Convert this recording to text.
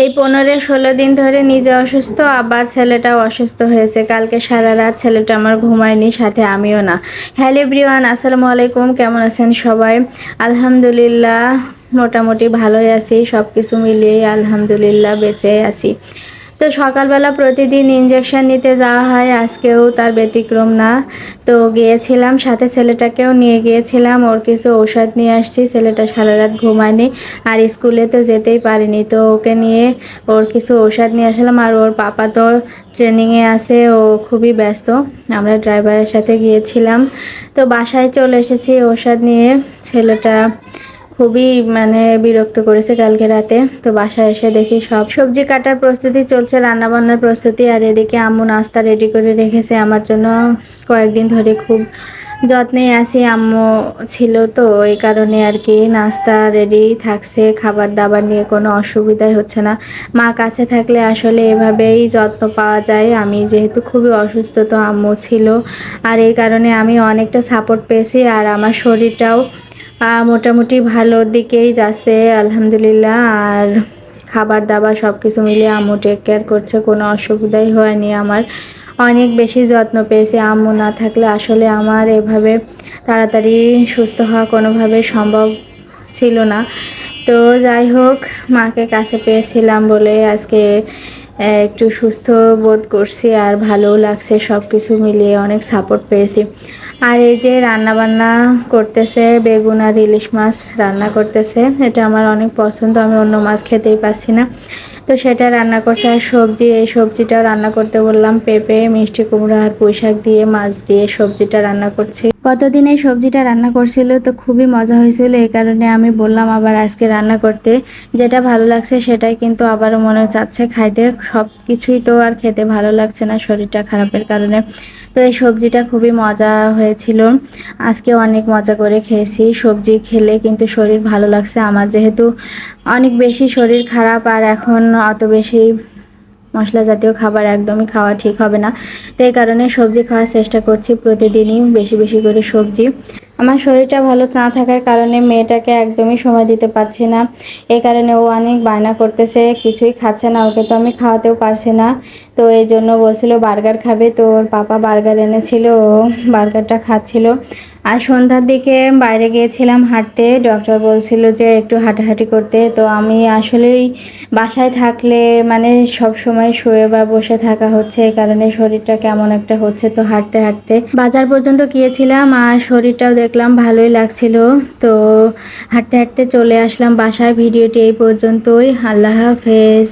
এই পনেরো ষোলো দিন ধরে নিজে অসুস্থ, আবার ছেলেটাও অসুস্থ হয়েছে। কালকে সারা রাত ছেলেটা আমার ঘুমায়নি, সাথে আমিও না। হ্যালো ব্রিওয়ান আসসালামু আলাইকুম, কেমন আছেন সবাই? আলহামদুলিল্লাহ, মোটামুটি ভালোই আছি সব কিছু মিলিয়ে আলহামদুলিল্লাহ বেঁচে আছি। তো সকালবেলা প্রতিদিন ইঞ্জেকশন নিতে যাওয়া হয়, আজকেও তার ব্যতিক্রম না। তো গিয়েছিলাম, সাথে ছেলেটাকেও নিয়ে গিয়েছিলাম, ওর কিছু ঔষধ নিয়ে আসছি, ছেলেটা সারা রাত ঘুমায়নি আর স্কুলে তো যেতেই পারিনি। তো ওকে নিয়ে ওর কিছু ঔষধ নিয়ে আসলাম আর ওর পাপা তো ট্রেনিংয়ে আছে, ও খুবই ব্যস্ত। আমরা ড্রাইভারের সাথে গিয়েছিলাম। তো বাসায় চলে এসেছি, ঔষধ নিয়ে ছেলেটা খুবই মানে বিরক্ত করেছে কালকে রাতে। তো বাসায় এসে দেখি সব সবজি কাটার প্রস্তুতি চলছে রান্না বান্নার প্রস্তুতি। আর এদিকে আম্মু নাস্তা রেডি করে রেখেছে আমার জন্য। কয়েকদিন ধরে খুব যত্নে আছি, আম্মু ছিল তো এই কারণে আর কি নাস্তা রেডি থাকছে। খাবার দাবার নিয়ে কোনো অসুবিধাই হচ্ছে না। মা কাছে থাকলে আসলে এভাবেই যত্ন পাওয়া যায়। আমি যেহেতু খুবই অসুস্থ, তো আম্মু ছিল। আর এই কারণে আমি অনেকটা সাপোর্ট পেয়েছি। আর আমার শরীরটাও মোটামুটি ভালোর দিকেই যাচ্ছে, আলহামদুলিল্লাহ। আর খাবার দাবার সব কিছু মিলিয়ে আম্মু টেক কেয়ার করছে, কোনো অসুবিধাই হয়নি আমার। অনেক বেশি যত্ন পেয়েছি আম্মু না থাকলে আসলে আমার এভাবে তাড়াতাড়ি সুস্থ হওয়া কোনোভাবে সম্ভব ছিল না। তো যাই হোক, মাকে কাছে পেয়েছিলাম বলে আজকে একটু সুস্থ বোধ করছি আর ভালোও লাগছে সব কিছু মিলিয়ে অনেক সাপোর্ট পেয়েছি। আর এই যে রান্না বান্না করতেছে, বেগুন আর ইলিশ মাছ রান্না করতেছে, এটা আমার অনেক পছন্দ, আমি অন্য মাছ খেতেই পারছি না। তো সেটা রান্না করছে, আর সবজি, এই সবজিটাও রান্না করতে বললাম, পেঁপে, মিষ্টি কুমড়ো আর পুঁই শাক দিয়ে, মাছ দিয়ে সবজিটা রান্না করছি। কতদিন এই সবজিটা রান্না করছিল তো খুবই মজা হয়েছিল, এই কারণে আমি বললাম আবার আজকে রান্না করতে। যেটা ভালো লাগছে সেটাই কিন্তু আবারও মনে চাচ্ছে খাইতে। সব কিছুই তো আর খেতে ভালো লাগছে না শরীরটা খারাপের কারণে। তো এই সবজিটা খুবই মজা হয়েছিল। আজকে অনেক মজা করে খেয়েছি। সবজি খেলে কিন্তু শরীর ভালো লাগছে। আমার যেহেতু অনেক বেশি শরীর খারাপ আর এখন অত বেশি মশলা জাতীয় খাবার একদমই খাওয়া ঠিক হবে না। তো এই কারণে সবজি খাওয়ার চেষ্টা করছি প্রতিদিনই বেশি বেশি করে সবজি। আমার শরীরটা ভালো না থাকার কারণে মেয়েটাকে একদমই সময় দিতে পারছি না। এই কারণে ও অনেক বায়না করতেছে, কিছুই খাচ্ছে না, ওকে তো আমি খাওয়াতেও পারছি না। তো এই জন্য বলছিল, বার্গার খাবে? তো ওর পাপা বার্গার এনেছিল, ও বার্গারটা খাচ্ছিল। আর সন্ধ্যার দিকে বাইরে গিয়েছিলাম হাঁটতে। ডক্টর বলছিল যে একটু হাঁটাহাঁটি করতে। তো আমি আসলেই বাসায় থাকলে মানে সব সময় শুয়ে বা বসে থাকা হচ্ছে, এই কারণে শরীরটা কেমন একটা হচ্ছে তো হাঁটতে হাঁটতে। বাজার পর্যন্ত গিয়েছিলাম আর শরীরটাও দেখলাম ভালোই লাগছিল। তো হাঁটতে হাঁটতে চলে আসলাম বাসায়। ভিডিওটি এই পর্যন্তই। আল্লাহ হাফেজ।